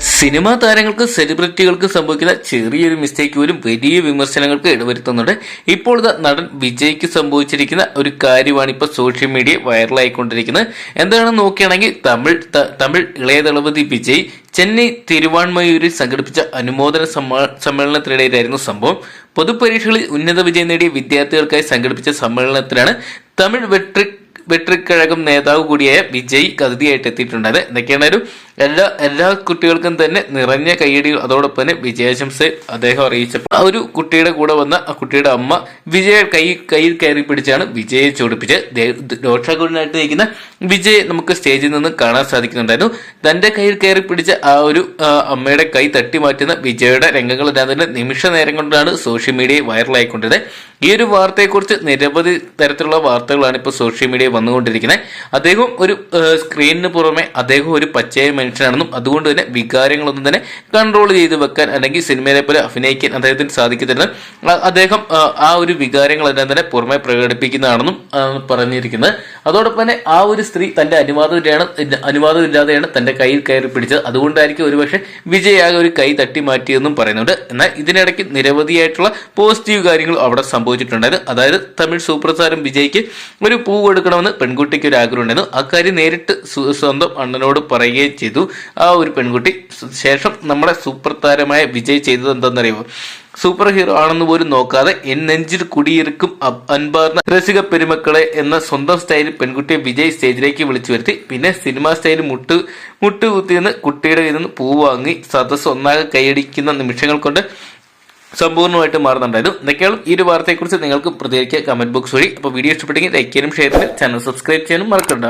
Cinema താരങ്ങൾക്ക് സെലിബ്രിറ്റികൾക്ക് സംഭവിക്കുന്ന ചെറിയൊരു മിസ്റ്റേക്ക് പോലും വലിയ വിമർശനങ്ങൾക്ക് ഇടവരുത്തുന്നുണ്ട്. ഇപ്പോൾ നടൻ വിജയ്ക്ക് സംഭവിച്ചിരിക്കുന്ന ഒരു കാര്യമാണ് ഇപ്പോൾ സോഷ്യൽ മീഡിയ വൈറലായിക്കൊണ്ടിരിക്കുന്നത് എന്താണെന്ന് നോക്കുകയാണെങ്കിൽ തമിഴ് തമിഴ് ഇളയ ദളപതി വിജയ് ചെന്നൈ തിരുവാൺമയൂരിൽ സംഘടിപ്പിച്ച അനുമോദന സമ്മേ- സമ്മേളനത്തിനിടയിലായിരുന്നു സംഭവം. പൊതുപരീക്ഷകളിൽ ഉന്നത വിജയം നേടിയ വിദ്യാർത്ഥികൾക്കായി സംഘടിപ്പിച്ച സമ്മേളനത്തിലാണ് തമിഴ് വെട്രിക് വെട്രിക് കഴകം നേതാവ് കൂടിയായ വിജയ് അതിഥിയായിട്ട് എത്തിയിട്ടുണ്ടായത് എന്തൊക്കെയാണ് ഒരു എല്ലാ എല്ലാ കുട്ടികൾക്കും തന്നെ നിറഞ്ഞ കൈയടികൾ അതോടൊപ്പം തന്നെ വിജയാശംസ അദ്ദേഹം അറിയിച്ചപ്പോൾ. ആ ഒരു കുട്ടിയുടെ കൂടെ വന്ന ആ കുട്ടിയുടെ അമ്മ വിജയ കൈ കയ്യിൽ കയറി പിടിച്ചാണ് വിജയെ ചോടിപ്പിച്ച് രോക്ഷാകുലനായിട്ട് നിൽക്കുന്ന വിജയെ നമുക്ക് സ്റ്റേജിൽ നിന്ന് കാണാൻ സാധിക്കുന്നുണ്ടായിരുന്നു. തന്റെ കയ്യിൽ കയറി പിടിച്ച ആ ഒരു അമ്മയുടെ കൈ തട്ടി മാറ്റുന്ന വിജയുടെ രംഗങ്ങളെല്ലാം തന്നെ നിമിഷ നേരം കൊണ്ടാണ് സോഷ്യൽ മീഡിയയിൽ വൈറലായിക്കൊണ്ടത് ഈ ഒരു വാർത്തയെക്കുറിച്ച് നിരവധി തരത്തിലുള്ള വാർത്തകളാണ് ഇപ്പോൾ സോഷ്യൽ മീഡിയയിൽ വന്നുകൊണ്ടിരിക്കുന്നത്. അദ്ദേഹം ഒരു സ്ക്രീനിന് പുറമെ അദ്ദേഹം ഒരു പച്ചയായ മനുഷ്യനാണെന്നും അതുകൊണ്ട് തന്നെ വികാരങ്ങളൊന്നും തന്നെ കൺട്രോൾ ചെയ്ത് വെക്കാൻ അല്ലെങ്കിൽ സിനിമയിലെ പോലെ അഭിനയിക്കാൻ അദ്ദേഹത്തിന് സാധിക്കത്തില്ലെന്ന് അദ്ദേഹം ആ, ഒരു വികാരങ്ങളെല്ലാം തന്നെ പുറമെ പ്രകടിപ്പിക്കുന്നതാണെന്നും പറഞ്ഞിരിക്കുന്നത്. അതോടൊപ്പം തന്നെ ആ ഒരു സ്ത്രീ തന്റെ അനുവാദമില്ലാണ് അനുവാദമില്ലാതെയാണ് തന്റെ കയ്യിൽ കയറി പിടിച്ചത്. അതുകൊണ്ടായിരിക്കും ഒരുപക്ഷെ വിജയാകെ ഒരു കൈ തട്ടി മാറ്റിയെന്നും പറയുന്നുണ്ട്. എന്നാൽ ഇതിനിടയ്ക്ക് നിരവധിയായിട്ടുള്ള പോസിറ്റീവ് കാര്യങ്ങൾ അവിടെ സംഭവിച്ചിട്ടുണ്ടായിരുന്നു. അതായത് തമിഴ് സൂപ്പർ താരം വിജയ്ക്ക് ഒരു പൂ കൊടുക്കണമെന്ന് പെൺകുട്ടിക്ക് ഒരു ആഗ്രഹം ഉണ്ടായിരുന്നു അക്കാര്യം നേരിട്ട് സ്വന്തം അണ്ണനോട് പറയുകയും ചെയ്തു. ആ ഒരു പെൺകുട്ടി ശേഷം നമ്മുടെ സൂപ്പർ താരമായ വിജയ് ചെയ്തത് എന്താണെന്നറിയുമോ? സൂപ്പർ ഹീറോ ആണെന്ന് പോലും നോക്കാതെ എൻ നെഞ്ചിൽ കുടിയിരിക്കും അൻപാർന്ന രസിക പെരുമക്കളെ എന്ന സ്വന്തം സ്റ്റൈലിൽ പെൺകുട്ടിയെ വിജയ് സ്റ്റേജിലേക്ക് വിളിച്ചു വരുത്തി. പിന്നെ സിനിമാ സ്റ്റൈലിൽ മുട്ട് മുട്ട് നിന്ന് കുട്ടിയുടെ കയ്യിൽ നിന്ന് പൂ വാങ്ങി സദസ് ഒന്നാകെ കൈയടിക്കുന്ന നിമിഷങ്ങൾ കൊണ്ട് സമ്പൂർണമായിട്ട് മാറുന്നുണ്ടായിരുന്നു. എന്തൊക്കെയാണ് ഈ ഒരു വാർത്തയെക്കുറിച്ച് നിങ്ങൾക്ക് പ്രതികരിക്കുക കമന്റ് ബോക്സ് വഴി. അപ്പോൾ വീഡിയോ ഇഷ്ടപ്പെട്ടെങ്കിൽ ലൈക്ക് ചെയ്യാനും ഷെയർ ചെയ്യാനും ചാനൽ സബ്സ്ക്രൈബ് ചെയ്യാനും മറക്കണ്ട.